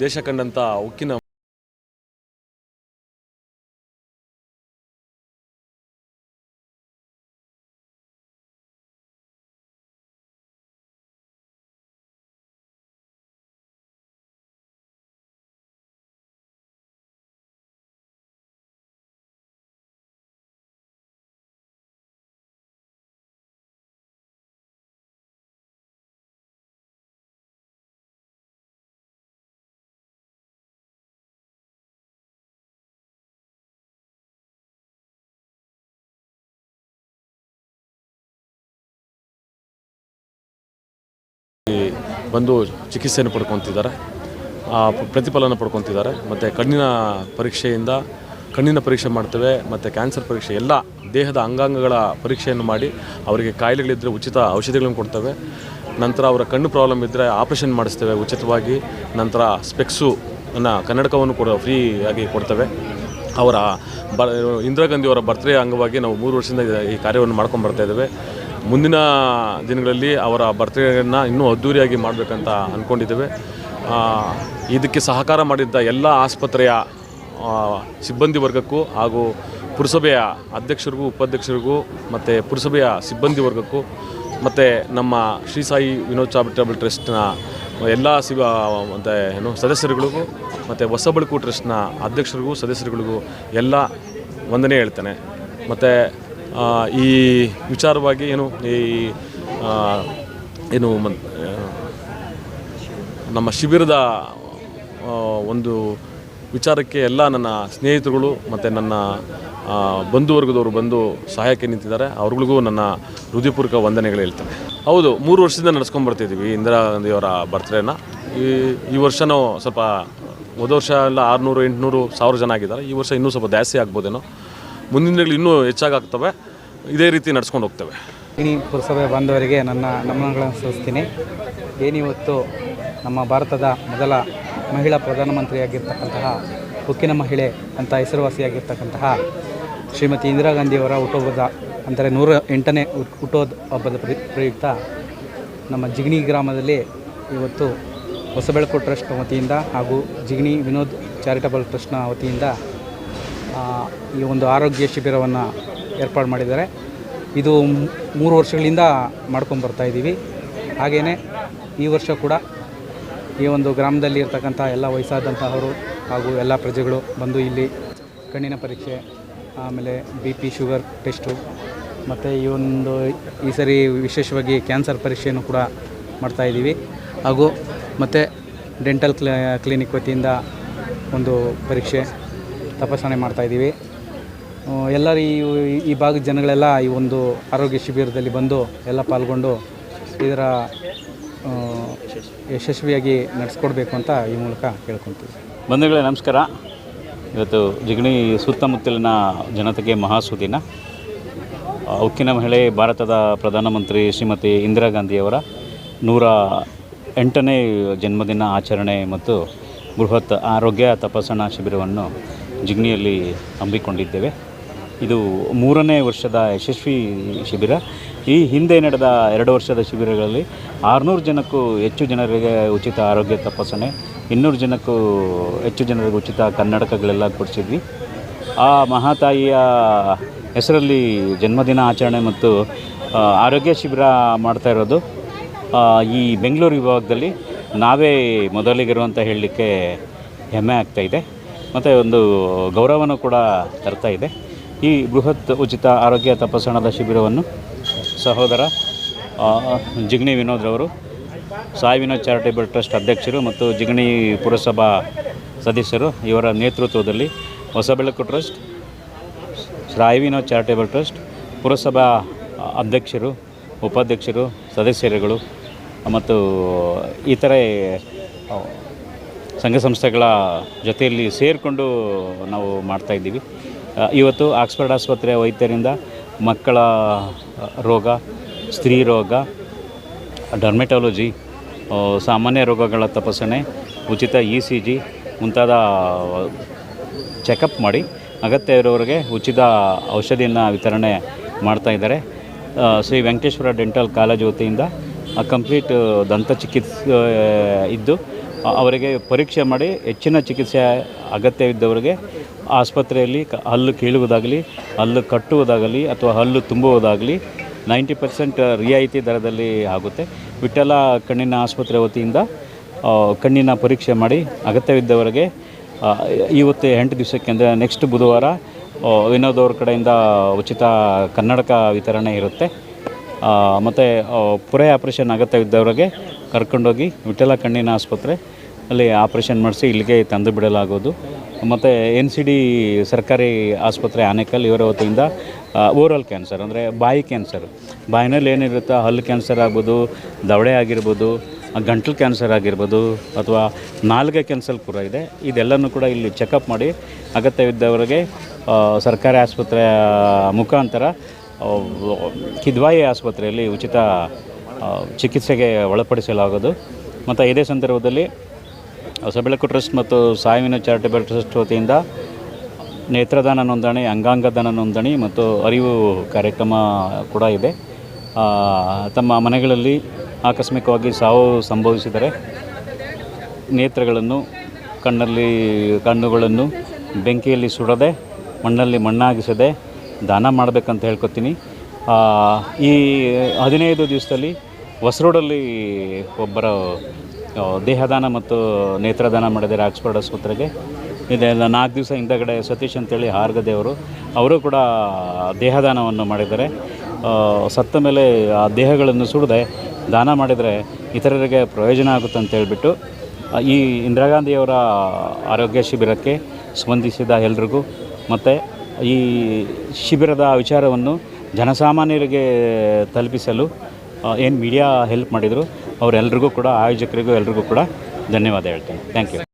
ದೇಶ ಕಂಡಂಥ ಉಕ್ಕಿನ ಬಂದು ಚಿಕಿತ್ಸೆಯನ್ನು ಪಡ್ಕೊತಿದ್ದಾರೆ. ಪ್ರತಿಫಲನ ಪಡ್ಕೊತಿದ್ದಾರೆ. ಮತ್ತು ಕಣ್ಣಿನ ಪರೀಕ್ಷೆಯಿಂದ ಕಣ್ಣಿನ ಪರೀಕ್ಷೆ ಮಾಡ್ತೇವೆ, ಮತ್ತು ಕ್ಯಾನ್ಸರ್ ಪರೀಕ್ಷೆ, ಎಲ್ಲ ದೇಹದ ಅಂಗಾಂಗಗಳ ಪರೀಕ್ಷೆಯನ್ನು ಮಾಡಿ ಅವರಿಗೆ ಕಾಯಿಲೆಗಳಿದ್ದರೆ ಉಚಿತ ಔಷಧಿಗಳನ್ನು ಕೊಡ್ತೇವೆ. ನಂತರ ಅವರ ಕಣ್ಣು ಪ್ರಾಬ್ಲಮ್ ಇದ್ದರೆ ಆಪ್ರೇಷನ್ ಮಾಡಿಸ್ತೇವೆ ಉಚಿತವಾಗಿ. ನಂತರ ಸ್ಪೆಕ್ಸು ಅನ್ನು ಕನ್ನಡಕವನ್ನು ಕೂಡ ಫ್ರೀಯಾಗಿ ಕೊಡ್ತೇವೆ. ಅವರ ಬ, ಇಂದಿರಾ ಗಾಂಧಿಯವರ ಬರ್ತ್ಡೇ ಅಂಗವಾಗಿ ನಾವು ಮೂರು ವರ್ಷದಿಂದ ಈ ಕಾರ್ಯವನ್ನು ಮಾಡ್ಕೊಂಡು ಬರ್ತಾ ಇದ್ದೇವೆ. ಮುಂದಿನ ದಿನಗಳಲ್ಲಿ ಅವರ ಬರ್ತ್ಡೇಯನ್ನು ಇನ್ನೂ ಅದ್ಧೂರಿಯಾಗಿ ಮಾಡಬೇಕಂತ ಅಂದ್ಕೊಂಡಿದ್ದೇವೆ ಇದಕ್ಕೆ ಸಹಕಾರ ಮಾಡಿದ್ದ ಎಲ್ಲ ಆಸ್ಪತ್ರೆಯ ಸಿಬ್ಬಂದಿ ವರ್ಗಕ್ಕೂ ಹಾಗೂ ಪುರಸಭೆಯ ಅಧ್ಯಕ್ಷರಿಗೂ, ಉಪಾಧ್ಯಕ್ಷರಿಗೂ ಮತ್ತು ಪುರಸಭೆಯ ಸಿಬ್ಬಂದಿ ವರ್ಗಕ್ಕೂ ಮತ್ತು ನಮ್ಮ ಶ್ರೀ ಸಾಯಿ ವಿನೋದ್ ಚಾರಿಟಬಲ್ ಟ್ರಸ್ಟ್ನ ಎಲ್ಲ ಸಿಬ ಮತ್ತು ಏನು ಸದಸ್ಯರುಗಳಿಗೂ ಮತ್ತು ಹೊಸಬಳಕು ಟ್ರಸ್ಟ್ನ ಅಧ್ಯಕ್ಷರಿಗೂ, ಸದಸ್ಯರುಗಳಿಗೂ ಎಲ್ಲ ವಂದನೆ ಹೇಳ್ತೇನೆ. ಮತ್ತು ಈ ವಿಚಾರವಾಗಿ ಏನು, ಈ ಏನು ನಮ್ಮ ಶಿಬಿರದ ಒಂದು ವಿಚಾರಕ್ಕೆ ಎಲ್ಲ ನನ್ನ ಸ್ನೇಹಿತರುಗಳು ಮತ್ತು ನನ್ನ ಬಂಧುವರ್ಗದವರು ಬಂದು ಸಹಾಯಕ್ಕೆ ನಿಂತಿದ್ದಾರೆ. ಅವ್ರಿಗಳಿಗೂ ನನ್ನ ಹೃದಯಪೂರ್ವಕ ವಂದನೆಗಳು ಹೇಳ್ತೇನೆ. ಹೌದು, ಮೂರು ವರ್ಷದಿಂದ ನಡ್ಸ್ಕೊಂಬರ್ತಿದ್ದೀವಿ ಇಂದಿರಾ ಗಾಂಧಿಯವರ ಬರ್ತ್ಡೇನ. ಈ ಈ ವರ್ಷನೂ ಸ್ವಲ್ಪ, ಹೋದ ವರ್ಷ ಎಲ್ಲ ಆರುನೂರು, ಎಂಟುನೂರು ಸಾವಿರ ಜನ ಆಗಿದ್ದಾರೆ. ಈ ವರ್ಷ ಇನ್ನೂ ಸ್ವಲ್ಪ ಜಾಸ್ತಿ ಆಗ್ಬೋದೇನೋ. ಮುಂದಿನ ದಿನಗಳು ಇನ್ನೂ ಹೆಚ್ಚಾಗ್ತವೆ. ಇದೇ ರೀತಿ ನಡ್ಸ್ಕೊಂಡು ಹೋಗ್ತವೆ. ಇನ್ನೀ ಪುರಸಭೆ ಬಾಂಧವರಿಗೆ ನನ್ನ ನಮನಗಳನ್ನು ಸಲ್ಲಿಸ್ತೀನಿ. ಏನಿವತ್ತು ನಮ್ಮ ಭಾರತದ ಮೊದಲ ಮಹಿಳಾ ಪ್ರಧಾನಮಂತ್ರಿಯಾಗಿರ್ತಕ್ಕಂತಹ ಉಕ್ಕಿನ ಮಹಿಳೆ ಅಂತ ಹೆಸರುವಾಸಿಯಾಗಿರ್ತಕ್ಕಂತಹ ಶ್ರೀಮತಿ ಇಂದಿರಾ ಗಾಂಧಿಯವರ ಹುಟ್ಟುಹಬ್ಬದ ಅಂದರೆ ನೂರ ಎಂಟನೇ ಹುಟ್ಟೋದ ಹಬ್ಬದ ಪ್ರಯುಕ್ತ ನಮ್ಮ ಜಿಗಣಿ ಗ್ರಾಮದಲ್ಲಿ ಇವತ್ತು ಹೊಸಬೆಳಕು ಟ್ರಸ್ಟ್ ವತಿಯಿಂದ ಹಾಗೂ ಜಿಗಣಿ ವಿನೋದ್ ಚಾರಿಟಬಲ್ ಟ್ರಸ್ಟ್ನ ವತಿಯಿಂದ ಈ ಒಂದು ಆರೋಗ್ಯ ಶಿಬಿರವನ್ನು ಏರ್ಪಾಡು ಮಾಡಿದ್ದಾರೆ. ಇದು ಮೂರು ವರ್ಷಗಳಿಂದ ಮಾಡ್ಕೊಂಡು ಬರ್ತಾ ಇದ್ದೀವಿ. ಹಾಗೆಯೇ ಈ ವರ್ಷ ಕೂಡ ಈ ಒಂದು ಗ್ರಾಮದಲ್ಲಿ ಇರ್ತಕ್ಕಂಥ ಎಲ್ಲ ವಯಸ್ಸಾದಂತಹವರು ಹಾಗೂ ಎಲ್ಲ ಪ್ರಜೆಗಳು ಬಂದು ಇಲ್ಲಿ ಕಣ್ಣಿನ ಪರೀಕ್ಷೆ, ಆಮೇಲೆ ಬಿ ಪಿ ಶುಗರ್ ಟೆಸ್ಟು, ಮತ್ತು ಈ ಒಂದು ಈ ಸರಿ ವಿಶೇಷವಾಗಿ ಕ್ಯಾನ್ಸರ್ ಪರೀಕ್ಷೆಯನ್ನು ಕೂಡ ಮಾಡ್ತಾಯಿದ್ದೀವಿ ಹಾಗೂ ಮತ್ತು ಡೆಂಟಲ್ ಕ್ಲ, ಕ್ಲಿನಿಕ್ ವತಿಯಿಂದ ಒಂದು ಪರೀಕ್ಷೆ ತಪಾಸಣೆ ಮಾಡ್ತಾಯಿದ್ದೀವಿ ಎಲ್ಲರೂ ಈ ಈ ಭಾಗದ ಜನಗಳೆಲ್ಲ ಈ ಒಂದು ಆರೋಗ್ಯ ಶಿಬಿರದಲ್ಲಿ ಬಂದು ಎಲ್ಲ ಪಾಲ್ಗೊಂಡು ಇದರ ಯಶಸ್ವಿಯಾಗಿ ನಡೆಸ್ಕೊಡ್ಬೇಕು ಅಂತ ಈ ಮೂಲಕ ಕೇಳ್ಕೊತೀವಿ. ಬಂಧುಗಳೇ, ನಮಸ್ಕಾರ. ಇವತ್ತು ಜಿಗಣಿ ಸುತ್ತಮುತ್ತಲಿನ ಜನತೆಗೆ ಮಹಾಸುದಿನ. ಉಕ್ಕಿನ ಮಹಿಳೆ, ಭಾರತದ ಪ್ರಧಾನಮಂತ್ರಿ ಶ್ರೀಮತಿ ಇಂದಿರಾ ಗಾಂಧಿಯವರ ನೂರ ಎಂಟನೇ ಜನ್ಮದಿನ ಆಚರಣೆ ಮತ್ತು ಬೃಹತ್ ಆರೋಗ್ಯ ತಪಾಸಣಾ ಶಿಬಿರವನ್ನು ಜಿಗಣಿಯಲ್ಲಿ ಹಮ್ಮಿಕೊಂಡಿದ್ದೇವೆ. ಇದು ಮೂರನೇ ವರ್ಷದ ಯಶಸ್ವಿ ಶಿಬಿರ. ಈ ಹಿಂದೆ ನಡೆದ ಎರಡು ವರ್ಷದ ಶಿಬಿರಗಳಲ್ಲಿ ಆರುನೂರು ಜನಕ್ಕೂ ಹೆಚ್ಚು ಜನರಿಗೆ ಉಚಿತ ಆರೋಗ್ಯ ತಪಾಸಣೆ, ಇನ್ನೂರು ಜನಕ್ಕೂ ಹೆಚ್ಚು ಜನರಿಗೆ ಉಚಿತ ಕನ್ನಡಕಗಳೆಲ್ಲ ಕೊಡಿಸಿದ್ವಿ. ಆ ಮಹಾತಾಯಿಯ ಹೆಸರಲ್ಲಿ ಜನ್ಮದಿನ ಆಚರಣೆ ಮತ್ತು ಆರೋಗ್ಯ ಶಿಬಿರ ಮಾಡ್ತಾ ಇರೋದು. ಈ ಬೆಂಗಳೂರು ವಿಭಾಗದಲ್ಲಿ ನಾವೇ ಮೊದಲಿಗಿರುವಂತ ಹೇಳಲಿಕ್ಕೆ ಹೆಮ್ಮೆ ಆಗ್ತಾಯಿದೆ ಮತ್ತು ಒಂದು ಗೌರವನೂ ಕೂಡ ತರ್ತಾ ಇದೆ. ಈ ಬೃಹತ್ ಉಚಿತ ಆರೋಗ್ಯ ತಪಾಸಣಾದ ಶಿಬಿರವನ್ನು ಸಹೋದರ ಜಿಗಣಿ ವಿನೋದ್ ರವರು, ಸಾಯಿ ವಿನೋದ್ ಚಾರಿಟೇಬಲ್ ಟ್ರಸ್ಟ್ ಅಧ್ಯಕ್ಷರು ಮತ್ತು ಜಿಗ್ಣಿ ಪುರಸಭಾ ಸದಸ್ಯರು ಇವರ ನೇತೃತ್ವದಲ್ಲಿ Hosabelaku trust, Sai Vinod charitable trust, ಪುರಸಭಾ ಅಧ್ಯಕ್ಷರು, ಉಪಾಧ್ಯಕ್ಷರು, ಸದಸ್ಯರುಗಳು ಮತ್ತು ಇತರೆ ಸಂಘ ಸಂಸ್ಥೆಗಳ ಜೊತೆಯಲ್ಲಿ ಸೇರಿಕೊಂಡು ನಾವು ಮಾಡ್ತಾಯಿದ್ದೀವಿ ಇವತ್ತು ಆಕ್ಸ್ಫರ್ಡ್ ಆಸ್ಪತ್ರೆಯ ವೈದ್ಯರಿಂದ ಮಕ್ಕಳ ರೋಗ, ಸ್ತ್ರೀ ರೋಗ, ಡರ್ಮೆಟಾಲಜಿ ಸಾಮಾನ್ಯ ರೋಗಗಳ ತಪಾಸಣೆ, ಉಚಿತ ಇ ಸಿ ಜಿ ಮುಂತಾದ ಚೆಕಪ್ ಮಾಡಿ ಅಗತ್ಯ ಇರೋರಿಗೆ ಉಚಿತ ಔಷಧಿಯನ್ನು ವಿತರಣೆ ಮಾಡ್ತಾ ಇದ್ದಾರೆ. ಶ್ರೀ ವೆಂಕಟೇಶ್ವರ ಡೆಂಟಲ್ ಕಾಲೇಜು ವತಿಯಿಂದ ಕಂಪ್ಲೀಟ್ ದಂತ ಚಿಕಿತ್ಸೆ ಇದ್ದು ಅವರಿಗೆ ಪರೀಕ್ಷೆ ಮಾಡಿ ಹೆಚ್ಚಿನ ಚಿಕಿತ್ಸೆ ಅಗತ್ಯವಿದ್ದವರಿಗೆ ಆಸ್ಪತ್ರೆಯಲ್ಲಿ ಹಲ್ಲು ಕೀಳುವುದಾಗಲಿ, ಹಲ್ಲು ಕಟ್ಟುವುದಾಗಲಿ ಅಥವಾ ಹಲ್ಲು ತುಂಬುವುದಾಗಲಿ ನೈಂಟಿ ಪರ್ಸೆಂಟ್ ರಿಯಾಯಿತಿ ದರದಲ್ಲಿ ಆಗುತ್ತೆ. ವಿಠಲ ಕಣ್ಣಿನ ಆಸ್ಪತ್ರೆ ವತಿಯಿಂದ ಕಣ್ಣಿನ ಪರೀಕ್ಷೆ ಮಾಡಿ ಅಗತ್ಯವಿದ್ದವರಿಗೆ ಇವತ್ತು ಎಂಟು ದಿವಸಕ್ಕೆ ಅಂದರೆ ನೆಕ್ಸ್ಟ್ ಬುಧವಾರ ವಿನೋದ್ ಅವ್ರ ಕಡೆಯಿಂದ ಉಚಿತ ಕನ್ನಡಕ ವಿತರಣೆ ಇರುತ್ತೆ. ಮತ್ತು ಪುರೆ ಆಪ್ರೇಷನ್ ಅಗತ್ಯವಿದ್ದವರಿಗೆ ಕರ್ಕೊಂಡೋಗಿ ವಿಠಲ ಕಣ್ಣಿನ ಆಸ್ಪತ್ರೆ ಅಲ್ಲಿ ಆಪ್ರೇಷನ್ ಮಾಡಿಸಿ ಇಲ್ಲಿಗೆ ತಂದು ಬಿಡಲಾಗೋದು ಮತ್ತು ಎನ್ ಸಿ ಡಿ ಸರ್ಕಾರಿ ಆಸ್ಪತ್ರೆ ಆನೇಕಲ್ ಇವರ ವತಿಯಿಂದ ಓರಲ್ ಕ್ಯಾನ್ಸರ್, ಅಂದರೆ ಬಾಯಿ ಕ್ಯಾನ್ಸರ್. ಬಾಯಿನಲ್ಲಿ ಏನಿರುತ್ತೋ? ಹಲ್ಲು ಕ್ಯಾನ್ಸರ್ ಆಗ್ಬೋದು, ದವಡೆ ಆಗಿರ್ಬೋದು, ಗಂಟ್ಲು ಕ್ಯಾನ್ಸರ್ ಆಗಿರ್ಬೋದು, ಅಥವಾ ನಾಲ್ಗೆ ಕ್ಯಾನ್ಸರ್ ಕೂಡ ಇದೆ. ಇದೆಲ್ಲನೂ ಕೂಡ ಇಲ್ಲಿ ಚೆಕಪ್ ಮಾಡಿ ಅಗತ್ಯವಿದ್ದವರಿಗೆ ಸರ್ಕಾರಿ ಆಸ್ಪತ್ರೆಯ ಮುಖಾಂತರ ಕಿದ್ವಾಯಿ ಆಸ್ಪತ್ರೆಯಲ್ಲಿ ಉಚಿತ ಚಿಕಿತ್ಸೆಗೆ ಒಳಪಡಿಸಲಾಗೋದು. ಮತ್ತು ಇದೇ ಸಂದರ್ಭದಲ್ಲಿ ಹೊಸಬೆಳಕು ಟ್ರಸ್ಟ್ ಮತ್ತು ಸಾವಿನ ಚಾರಿಟೇಬಲ್ ಟ್ರಸ್ಟ್ ವತಿಯಿಂದ ನೇತ್ರದಾನ ನೋಂದಣಿ, ಅಂಗಾಂಗದಾನ ನೋಂದಣಿ ಮತ್ತು ಅರಿವು ಕಾರ್ಯಕ್ರಮ ಕೂಡ ಇದೆ. ತಮ್ಮ ಮನೆಗಳಲ್ಲಿ ಆಕಸ್ಮಿಕವಾಗಿ ಸಾವು ಸಂಭವಿಸಿದರೆ ನೇತ್ರಗಳನ್ನು ಕಣ್ಣಲ್ಲಿ, ಕಣ್ಣುಗಳನ್ನು ಬೆಂಕಿಯಲ್ಲಿ ಸುಡದೆ, ಮಣ್ಣಲ್ಲಿ ಮಣ್ಣಾಗಿಸದೆ ದಾನ ಮಾಡಬೇಕಂತ ಹೇಳ್ಕೊತೀನಿ. ಈ ಹದಿನೈದು ದಿವಸದಲ್ಲಿ ಹೊಸರೋಡಲ್ಲಿ ಒಬ್ಬರ ದೇಹದಾನ ಮತ್ತು ನೇತ್ರದಾನ ಮಾಡಿದ್ದಾರೆ ಆಕ್ಸ್ಫರ್ಡ್ ಆಸ್ಪತ್ರೆಗೆ ಇದೆಲ್ಲ ನಾಲ್ಕು ದಿವಸ ಹಿಂದಗಡೆ ಸತೀಶ್ ಅಂತೇಳಿ ಹಾರ್ಗದೇವರು ಅವರು ಕೂಡ ದೇಹದಾನವನ್ನು ಮಾಡಿದ್ದಾರೆ. ಸತ್ತ ಮೇಲೆ ಆ ದೇಹಗಳನ್ನು ಸುಡದೆ ದಾನ ಮಾಡಿದರೆ ಇತರರಿಗೆ ಪ್ರಯೋಜನ ಆಗುತ್ತೆ ಅಂತ ಹೇಳ್ಬಿಟ್ಟು, ಈ ಇಂದಿರಾ ಗಾಂಧಿಯವರ ಆರೋಗ್ಯ ಶಿಬಿರಕ್ಕೆ ಸ್ಪಂದಿಸಿದ ಎಲ್ರಿಗೂ ಮತ್ತು ಈ ಶಿಬಿರದ ವಿಚಾರವನ್ನು ಜನಸಾಮಾನ್ಯರಿಗೆ ತಲುಪಿಸಲು ಏನು ಮೀಡಿಯಾ ಹೆಲ್ಪ್ ಮಾಡಿದರು, ಅವರೆಲ್ರಿಗೂ ಕೂಡ, ಆಯೋಜಕರಿಗೂ ಎಲ್ರಿಗೂ ಕೂಡ ಧನ್ಯವಾದ ಹೇಳ್ತೇನೆ. Thank you